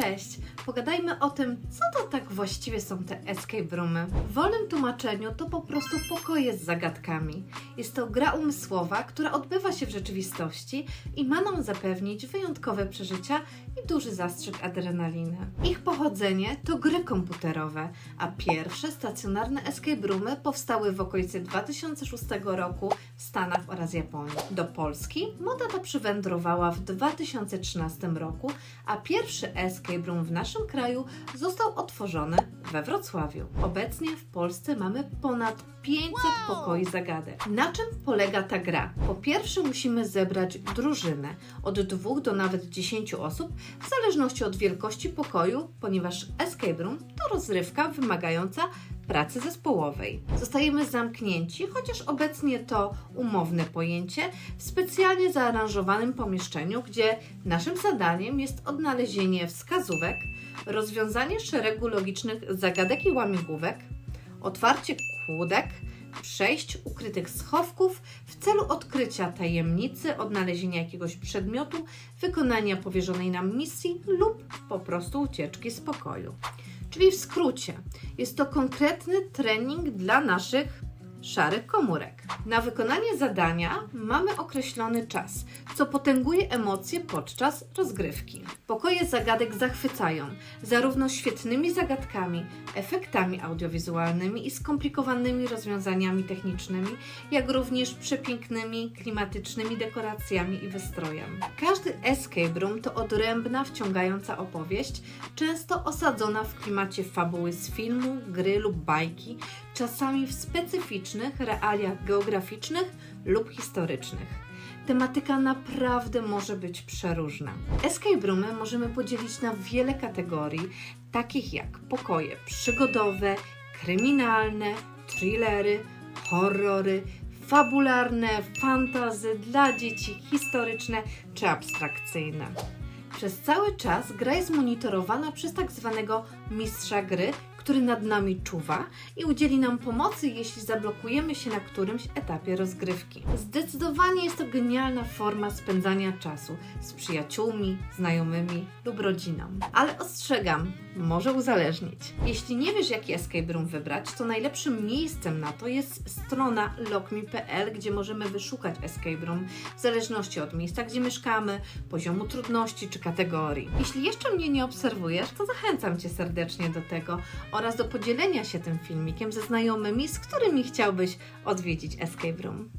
Cześć! Pogadajmy o tym, co to tak właściwie są te escape roomy. W wolnym tłumaczeniu to po prostu pokoje z zagadkami. Jest to gra umysłowa, która odbywa się w rzeczywistości i ma nam zapewnić wyjątkowe przeżycia i duży zastrzyk adrenaliny. Ich pochodzenie to gry komputerowe, a pierwsze stacjonarne escape roomy powstały w okolicy 2006 roku w Stanach oraz Japonii. Do Polski moda ta przywędrowała w 2013 roku, a pierwszy escape room w naszym kraju został otworzony we Wrocławiu. Obecnie w Polsce mamy ponad 500 pokoi zagadek. Na czym polega ta gra? Po pierwsze musimy zebrać drużynę od 2 do nawet 10 osób, w zależności od wielkości pokoju, ponieważ escape room to rozrywka wymagająca pracy zespołowej. Zostajemy zamknięci, chociaż obecnie to umowne pojęcie, w specjalnie zaaranżowanym pomieszczeniu, gdzie naszym zadaniem jest odnalezienie wskazówek, rozwiązanie szeregu logicznych zagadek i łamigłówek, otwarcie kłódek, przejść ukrytych schowków w celu odkrycia tajemnicy, odnalezienia jakiegoś przedmiotu, wykonania powierzonej nam misji lub po prostu ucieczki z pokoju. Czyli w skrócie, jest to konkretny trening dla naszych szarych komórek. Na wykonanie zadania mamy określony czas, co potęguje emocje podczas rozgrywki. Pokoje zagadek zachwycają zarówno świetnymi zagadkami, efektami audiowizualnymi i skomplikowanymi rozwiązaniami technicznymi, jak również przepięknymi, klimatycznymi dekoracjami i wystrojem. Każdy escape room to odrębna, wciągająca opowieść, często osadzona w klimacie fabuły z filmu, gry lub bajki, czasami w specyficznych realiach geograficznych lub historycznych. Tematyka naprawdę może być przeróżna. Escape roomy możemy podzielić na wiele kategorii, takich jak pokoje przygodowe, kryminalne, thrillery, horrory, fabularne, fantazy dla dzieci, historyczne czy abstrakcyjne. Przez cały czas gra jest monitorowana przez tak zwanego mistrza gry, który nad nami czuwa i udzieli nam pomocy, jeśli zablokujemy się na którymś etapie rozgrywki. Zdecydowanie jest to genialna forma spędzania czasu z przyjaciółmi, znajomymi lub rodziną. Ale ostrzegam, może uzależnić. Jeśli nie wiesz, jaki escape room wybrać, to najlepszym miejscem na to jest strona lockme.pl, gdzie możemy wyszukać escape room w zależności od miejsca, gdzie mieszkamy, poziomu trudności czy kategorii. Jeśli jeszcze mnie nie obserwujesz, to zachęcam Cię serdecznie do tego oraz do podzielenia się tym filmikiem ze znajomymi, z którymi chciałbyś odwiedzić escape room.